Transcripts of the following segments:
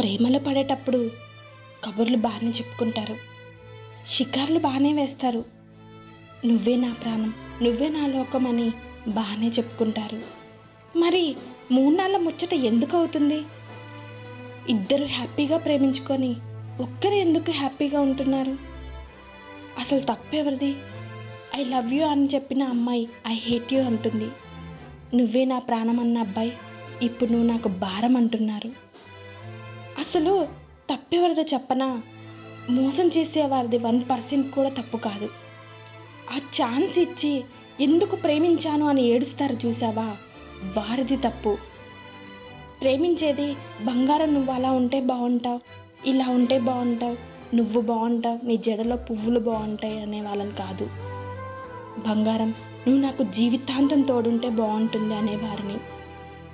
ప్రేమలో పడేటప్పుడు కబుర్లు బాగానే చెప్పుకుంటారు. షికార్లు బాగానే వేస్తారు. నువ్వే నా ప్రాణం నువ్వే నా లోకం అని బాగానే చెప్పుకుంటారు. మరి మూడు నాళ్ళ ముచ్చట ఎందుకు అవుతుంది? ఇద్దరు హ్యాపీగా ప్రేమించుకొని ఒక్కరు ఎందుకు హ్యాపీగా ఉంటున్నారు? అసలు తప్పెవరిది? ఐ లవ్ యూ అని చెప్పిన అమ్మాయి ఐ హేట్ యూ అంటుంది. నువ్వే నా ప్రాణం అన్న అబ్బాయి ఇప్పుడు నువ్వు నాకు భారం అంటున్నారు. అసలు తప్పెవరిదో చెప్పనా? మోసం చేసేవారిది వన్ పర్సెంట్ కూడా తప్పు కాదు. ఆ ఛాన్స్ ఇచ్చి ఎందుకు ప్రేమించాను అని ఏడుస్తారు చూసావా? వారిది తప్పు. ప్రేమించేది బంగారం నువ్వు అలా ఉంటే బాగుంటావు ఇలా ఉంటే బాగుంటావు నువ్వు బాగుంటావు నీ జడలో పువ్వులు బాగుంటాయి అనే వాళ్ళని కాదు. బంగారం నువ్వు నాకు జీవితాంతం తోడుంటే బాగుంటుంది అనేవారిని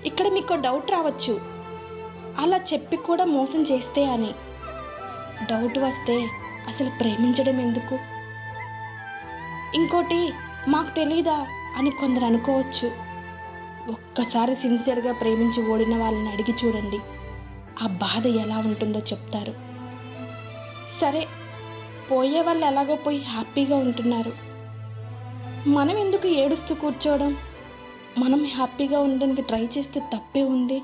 ఇక్కడ మీకు డౌట్ రావచ్చు. అలా చెప్పి కూడా మోసం చేస్తే అని. డౌట్ వస్తే అసలు ప్రేమించడం ఎందుకు? ఇంకోటి మాకు తెలీదా అని కొందరు అనుకోవచ్చు. ఒక్కసారి సిన్సియర్గా ప్రేమించి ఓడిన వాళ్ళని అడిగి చూడండి. ఆ బాధ ఎలా ఉంటుందో చెప్తారు. సరే పోయే వాళ్ళు ఎలాగో పోయి హ్యాపీగా ఉంటున్నారు. మనం ఎందుకు ఏడుస్తూ కూర్చోవడం? మనం హ్యాపీగా ఉండడానికి ట్రై చేస్తే తప్పే ఉంది.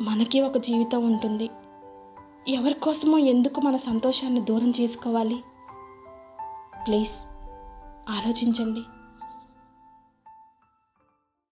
మనకి ఒక జీవితం ఉంటుంది. ఎవరి కోసమో ఎందుకు మన సంతోషాన్ని దూరం చేసుకోవాలి? ప్లీజ్ ఆలోచించండి.